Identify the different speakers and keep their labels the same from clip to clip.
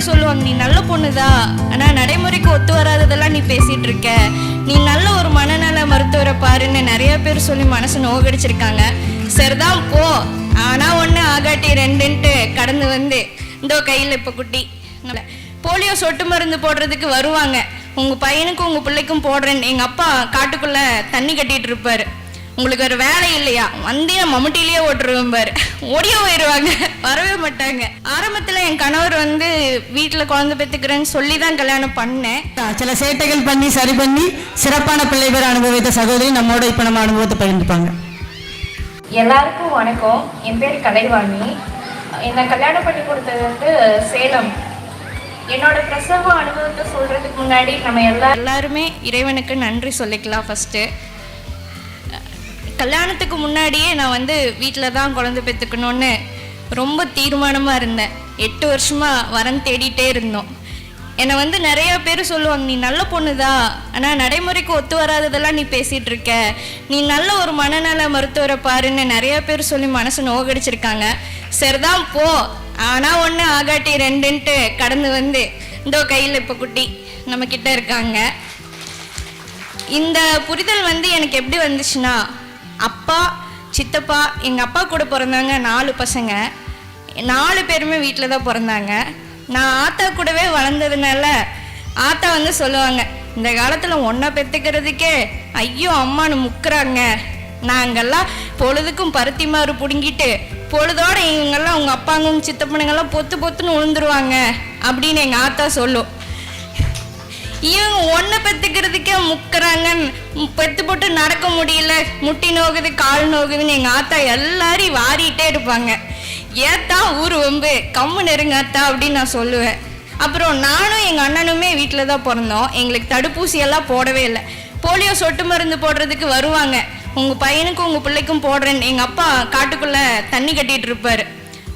Speaker 1: பேர் சொல்லுவாங்க? நீ நல்ல பொண்ணுதா. ஆனா நடைமுறைக்கு ஒத்து வராததெல்லாம் நீ பேசிட்டு இருக்க நீ நல்ல ஒரு மனநல மருத்துவரை பாருன்னு நிறைய பேர் சொல்லி மனசு நோகடிச்சிருக்காங்க. சரிதான் போ. ஆனா ஒண்ணு ஆகாட்டி ரெண்டுன்ட்டு கடந்து வந்து இந்தோ கையில இப்ப குட்டி. போலியோ சொட்டு மருந்து போடுறதுக்கு வருவாங்க. உங்க பையனுக்கும் உங்க பிள்ளைக்கும் போடுறேன்னு எங்க அப்பா காட்டுக்குள்ள தண்ணி கட்டிட்டு இருப்பாரு. உங்களுக்கு ஒரு வேலை இல்லையா? வந்தியா மம்முட்டிலேயே ஓட்டுருவேன் பாரு. ஓடியே போயிடுவாங்க வரவே மாட்டாங்க. ஆரம்பத்துல என் கணவர் வந்து வீட்டுல குழந்தை பெத்துக்கிறேன்னு சொல்லி தான் கல்யாணம் பண்ணேன்.
Speaker 2: சில சேட்டைகள் பண்ணி சரி பண்ணி சிறப்பான பிள்ளை பேர் அனுபவித்த சகோதரி நம்மோட இப்ப நம்ம அனுபவத்தை பகிர்ந்துப்பாங்க.
Speaker 1: எல்லாருக்கும் வணக்கம். என் பேர் கலைவாணி. என்னை கல்யாணம் பண்ணி கொடுத்தது வந்து சேலம். என்னோட பிரசவ அனுபவத்தை சொல்றதுக்கு முன்னாடி நம்ம எல்லா எல்லாருமே இறைவனுக்கு நன்றி சொல்லிக்கலாம் ஃபர்ஸ்ட்டு கல்யாணத்துக்கு முன்னாடியே நான் வந்து வீட்டில் தான் குழந்தை பெற்றுக்கணும்னு ரொம்ப தீர்மானமாக இருந்தேன். எட்டு வருஷமாக வரன் தேடிட்டே இருந்தோம். என்னை வந்து நிறைய பேர் சொல்லுவாங்க நீ நல்ல பொண்ணுதா? ஆனால் நடைமுறைக்கு ஒத்து வராததெல்லாம் நீ பேசிகிட்டு இருக்க நீ நல்ல ஒரு மனநல மருத்துவரை பாருன்னு நிறைய பேர் சொல்லி மனசு நோகடிச்சிருக்காங்க. சரிதான் போ. ஆனால் ஒன்று ஆகாட்டி ரெண்டுன்ட்டு கடந்து வந்து இந்தோ கையில் இப்போ குட்டி. நம்மக்கிட்ட இருக்காங்க. இந்த புரிதல் வந்து எனக்கு எப்படி வந்துச்சுன்னா அப்பா சித்தப்பா எங்கள் அப்பா கூட பிறந்தாங்க நாலு பசங்க. நாலு பேருமே வீட்டில் தான் பிறந்தாங்க. நான் ஆத்தா கூடவே வளர்ந்ததுனால ஆத்தா வந்து சொல்லுவாங்க இந்த காலத்தில் ஒன்றை பெற்றுக்கிறதுக்கே ஐயோ அம்மானு முக்குறாங்க. நாங்கள்லாம் பொழுதுக்கும் பருத்தி மாறு பிடுங்கிட்டு பொழுதோட இவங்கெல்லாம் உங்கள் அப்பாங்க சித்தப்பனுங்கெல்லாம் பொத்து பொத்துன்னு விழுந்துருவாங்க அப்படின்னு எங்கள் ஆத்தா சொல்லும். இவங்க ஒன்றை பெற்றுக்கிறதுக்கே முக்குறாங்க ம், பெத்து போட்டு நடக்க முடியல. முட்டி நோகுது கால் நோகுதுன்னு எங்கள் ஆத்தா எல்லாரையும் வாரிட்டே இருப்பாங்க. ஏத்தா ஊர் வம்பு கம்மு நெருங்க ஆத்தா அப்படின்னு நான் சொல்லுவேன். அப்புறம் நானும் எங்கள் அண்ணனுமே வீட்டில் தான் பிறந்தோம். எங்களுக்கு தடுப்பூசி எல்லாம் போடவே இல்லை. போலியோ சொட்டு மருந்து போடுறதுக்கு வருவாங்க. உங்கள் பையனுக்கும் உங்கள் பிள்ளைக்கும் போடுறேன்னு எங்கள் அப்பா காட்டுக்குள்ளே தண்ணி கட்டிட்டு இருப்பாரு.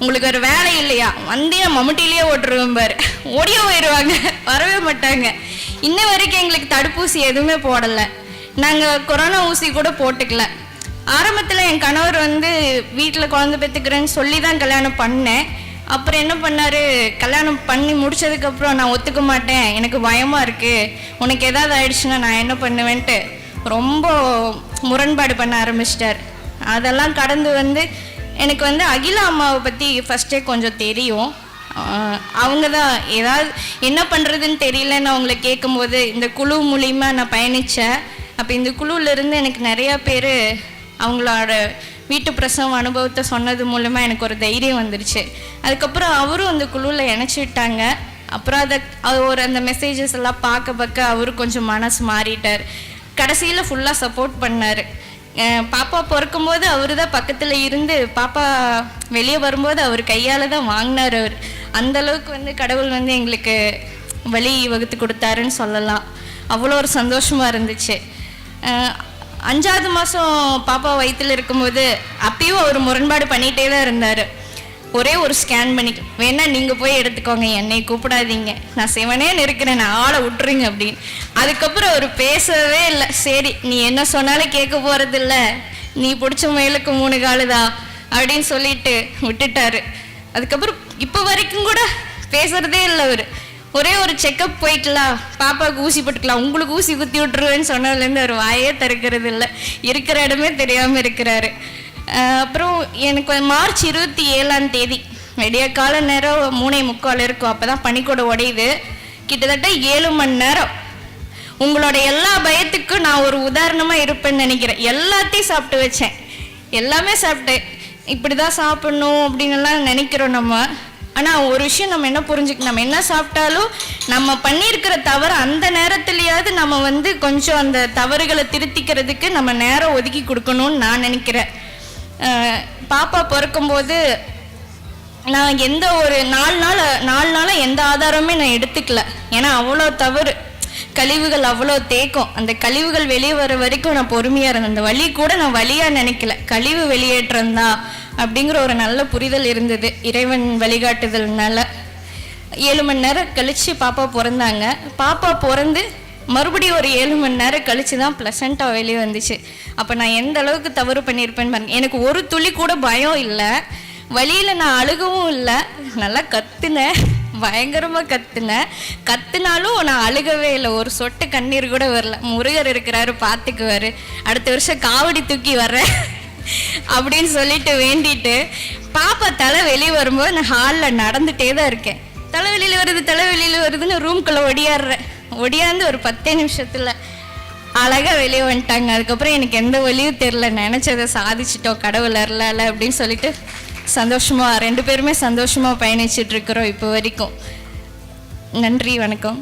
Speaker 1: உங்களுக்கு ஒரு வேலை இல்லையா? வந்தே மம்முட்டிலேயே ஓட்டுருவேன் பாரு. ஓடியே போயிடுவாங்க வரவே மாட்டாங்க. இன்ன வரைக்கும் எங்களுக்கு தடுப்பூசி எதுவுமே போடலை. நாங்கள் கொரோனா ஊசி கூட போட்டுக்கல. ஆரம்பத்தில் என் கணவர் வந்து வீட்டில் குழந்தை பெற்றுக்கிறேன்னு சொல்லி தான் கல்யாணம் பண்ணேன். அப்புறம் என்ன பண்ணார்? கல்யாணம் பண்ணி முடிச்சதுக்கப்புறம் நான் ஒத்துக்க மாட்டேன். எனக்கு பயமாக இருக்குது உனக்கு ஏதாவது ஆயிடுச்சுன்னா நான் என்ன பண்ணுவேன்ட்டு ரொம்ப முரண்பாடு பண்ண ஆரம்பிச்சிட்டார். அதெல்லாம் கடந்து வந்து எனக்கு வந்து அகிலா அம்மாவை பற்றி ஃபஸ்ட்டே கொஞ்சம் தெரியும். அவங்க தான் ஏதாவது என்ன பண்ணுறதுன்னு தெரியலன்னு அவங்கள கேட்கும்போது இந்த குழு மூலிமா நான் பயணித்தேன் அப்போ இந்த குழுவிலேருந்து எனக்கு நிறையா பேர் அவங்களோட வீட்டு பிரசவம் அனுபவத்தை சொன்னது மூலமாக எனக்கு ஒரு தைரியம் வந்துருச்சு. அதுக்கப்புறம் அவரும் அந்த குழுவில் இணைச்சி விட்டாங்க. அப்புறம் அதை அது ஒரு அந்த மெசேஜஸ் எல்லாம் பார்க்க பார்க்க அவரும் கொஞ்சம் மனசு மாறிட்டார். கடைசியில் ஃபுல்லாக சப்போர்ட் பண்ணார். பாப்பா பிறக்கும்போது அவர் தான் பக்கத்தில் இருந்து பாப்பா வெளியே வரும்போது அவர் கையால் தான் வாங்கினார் அவர். அந்தளவுக்கு வந்து கடவுள் வந்து எங்களுக்கு வழி வகுத்து கொடுத்தாருன்னு சொல்லலாம். அவ்வளோ ஒரு சந்தோஷமாக இருந்துச்சு. அஞ்சாவது மாதம் பாப்பா வயிற்றில் இருக்கும்போது அப்பயும் அவர் முரண்பாடு பண்ணிகிட்டே தான் இருந்தார். ஒரே ஒரு ஸ்கேன் பண்ணி வேணா நீங்கள் போய் எடுத்துக்கோங்க என்னை கூப்பிடாதீங்க. நான் சிவனேன்னு இருக்கிறேன் நான் ஆளை விட்டுருங்க அப்படின்னு. அதுக்கப்புறம் அவர் பேசவே இல்லை. சரி நீ என்ன சொன்னாலும் கேட்க போகிறதில்ல நீ பிடிச்ச முயலுக்கு மூணு காலுதா? அப்படின்னு சொல்லிட்டு விட்டுட்டாரு. அதுக்கப்புறம் இப்போ வரைக்கும் கூட பேசுறதே இல்லை அவர். ஒரே ஒரு செக்கப் போயிக்கலாம் பாப்பாவுக்கு ஊசி போட்டுக்கலாம் உங்களுக்கு ஊசி குத்தி விட்டுருவேன்னு சொன்னதுலேருந்து அவர் வாயே திறக்கிறது இல்லை. இருக்கிற இடமே தெரியாமல் இருக்கிறாரு. அப்புறம் எனக்கு மார்ச் இருபத்தி ஏழாம் தேதி. விடிய கால நேரம் மூணே முக்கால் இருக்கும். அப்போ தான் பனிக்கூட உடையுது. கிட்டத்தட்ட ஏழு மணி நேரம். உங்களோட எல்லா பயத்துக்கும் நான் ஒரு உதாரணமாக இருப்பேன்னு நினைக்கிறேன். எல்லாத்தையும் சாப்பிட்டு வச்சேன். எல்லாமே சாப்பிட்டேன் இப்படி தான் சாப்பிட்ணும் அப்படின்னுலாம் நினைக்கிறோம் நம்ம. ஆனால் ஒரு விஷயம் நம்ம என்ன புரிஞ்சுக்கணும்? நம்ம என்ன சாப்பிட்டாலும் நம்ம பண்ணியிருக்கிற தவறு அந்த நேரத்துலையாவது நம்ம வந்து கொஞ்சம் அந்த தவறுகளை திருத்திக்கிறதுக்கு நம்ம நேரம் ஒதுக்கி கொடுக்கணும்னு நான் நினைக்கிறேன். பாப்பா பிறக்கும்போது நான் எந்த ஒரு நாலு நாள் நாலு நாளாக எந்த ஆதாரமுமே நான் எடுத்துக்கல. ஏன்னா அவ்வளோ தவறு. கழிவுகள் அவ்வளோ தேக்கம். அந்த கழிவுகள் வெளியே வர வரைக்கும் நான் பொறுமையாக இருந்தேன். அந்த வழி கூட நான் வழியாக நினைக்கல. கழிவு வெளியேற்றம் தான் அப்படிங்கிற ஒரு நல்ல புரிதல் இருந்தது. இறைவன் வழிகாட்டுதல்னால. ஏழு மணி நேரம் கழித்து பாப்பா பிறந்தாங்க. பாப்பா பிறந்து மறுபடியும் ஒரு ஏழு மணி நேரம் கழிச்சு தான் ப்ளசண்ட்டாக வெளியே வந்துச்சு. அப்போ நான் எந்த அளவுக்கு தவறு பண்ணியிருப்பேன்னு பாருங்க. எனக்கு ஒரு துளி கூட பயம் இல்லை. வழியில் நான் அழுகவும் இல்லை. நல்லா கத்துனேன். பயங்கரமாக கத்துனேன். கத்துனாலும் நான் அழுகவே இல்லை. ஒரு சொட்டு கண்ணீர் கூட வரல. முருகர் இருக்கிறாரு பார்த்துக்குவாரு அடுத்த வருஷம் காவடி தூக்கி வர்றேன் அப்படின்னு சொல்லிட்டு வேண்டிட்டு பாப்பா தலை வெளியே வரும்போது நான் ஹாலில் நடந்துகிட்டே தான் இருக்கேன். தலை வெளியில் வருது தலைவெளியில் வருதுன்னு ரூம்குள்ளே ஒடியாடுறேன் ஒடியாந்து ஒரு பத்தே நிமிஷத்தில் அழகாக வெளியே வந்துட்டாங்க. அதுக்கப்புறம் எனக்கு எந்த வழியும் தெரில நினச்சதை சாதிச்சிட்டோம். கடவுள் அருளால அப்படின்னு சொல்லிட்டு சந்தோஷமாக ரெண்டு பேருமே சந்தோஷமாக பயணிச்சிட்ருக்குறோம் இப்போ வரைக்கும். நன்றி வணக்கம்.